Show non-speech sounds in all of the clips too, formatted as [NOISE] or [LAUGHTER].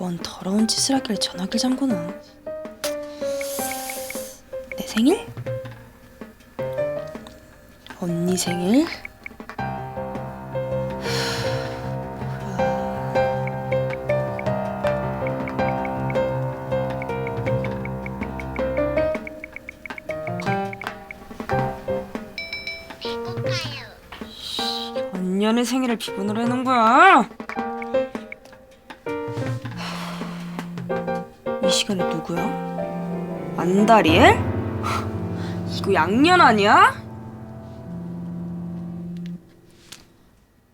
뭔 더러운 짓을 하길래 전화기를 잠그나. 내 생일? 언니 생일? 언년의 생일을 비번으로 해놓은 거야? 이 시간에 누구야? 안다리엘? 이거 양년 아니야?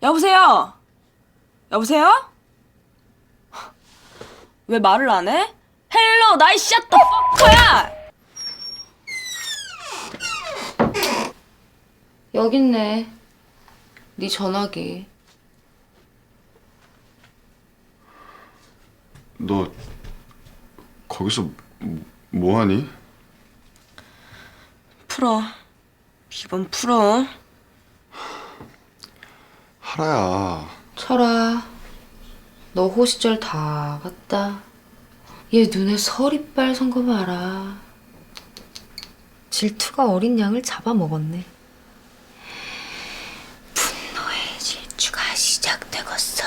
여보세요? 여보세요? 왜 말을 안 해? 헬로 나이 샷더 퍼커야! 여기 있네. 네 전화기. 너 거기서 뭐- 뭐하니? 풀어 비번 풀어 하라야 철아, 너 호시절 다 봤다. 얘 눈에 서리빨 선거 봐라. 질투가 어린 양을 잡아먹었네. 분노의 질주가 시작되겠어.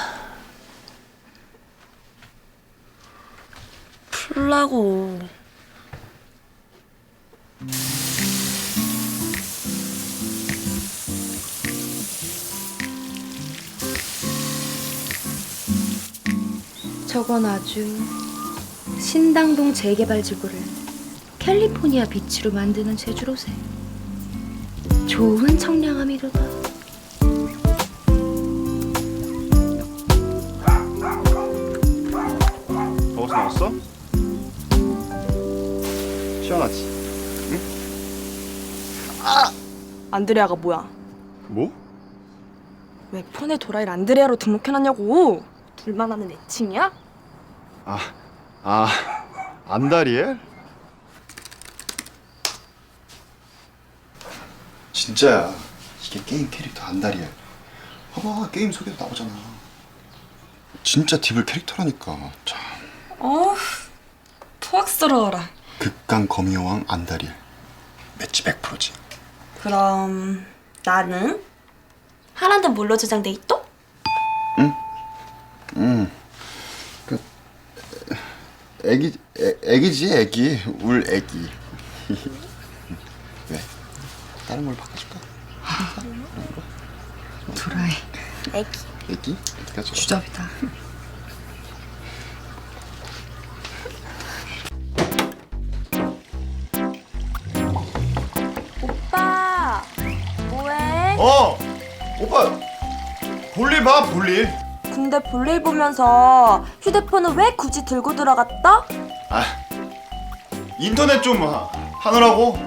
풀라고 저건 아주 신당동 재개발 지구를 캘리포니아 비치로 만드는 제주로세. 좋은 청량함이로다. 거기서 나왔어? 시원하지? 안드레아가 뭐야? 뭐? 왜 폰에 도라일 안드레아로 등록해놨냐고! 둘만 아는 애칭이야? 아, 아 안다리엘? 진짜야. 이게 게임 캐릭터 안다리엘. 봐봐 게임 소개도 나오잖아. 진짜 디블 캐릭터라니까 참. 어우 토악스러워라 극강 거미호왕 안다리엘 매치 100%지. 그럼 나는? 하란드 뭘로 저장돼 있또? 그 애기 애, 애기지 애기. 울 애기. [LAUGHS] 왜? 다른 걸 바꿔줄까? 도라이. 애기 애기? 애기가 좋아. 주접이다. 어 오빠 볼일 봐 볼일 근데 볼일 보면서 휴대폰을 왜 굳이 들고 들어갔다? 아 인터넷 좀 하- 하느라고